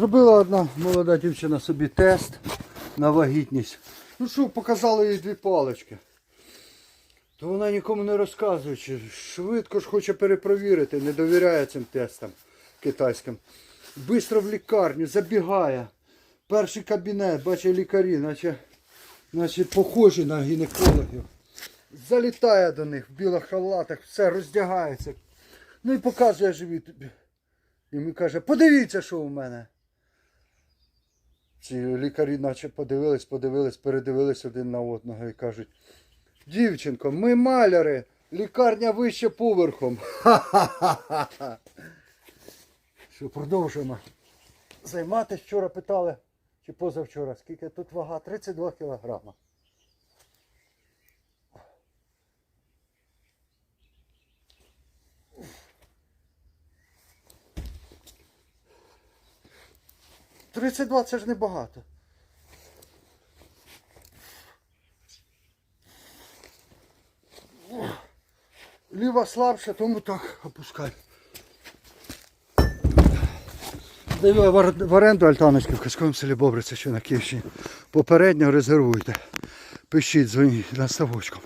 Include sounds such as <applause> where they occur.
Зробила одна молода дівчина собі тест на вагітність. Ну що, показали їй дві палички. То вона нікому не розказуючи, швидко ж хоче перепровірити, не довіряє цим тестам китайським. Бистро в лікарню, забігає. Перший кабінет, бачить лікарі, наче, наче похожі на гінекологів. Залітає до них в білих халатах, все роздягається. Ну і показує живіт. Йому каже, подивіться, що у мене. Ці лікарі наче подивились, подивились, передивились один на одного і кажуть, дівчинко, ми маляри, лікарня вище поверхом. Ха-ха-ха-ха. <laughs> Що, продовжуємо займатися. Вчора питали, чи позавчора, скільки тут вага? 32 кілограма. Тридцять два це ж небагато. Ліва слабша, тому так опускай. Даю в оренду альтаночки в Казковому селі Бобриця, що на Київщині. Попередньо резервуйте. Пишіть, дзвоніть на ставочку.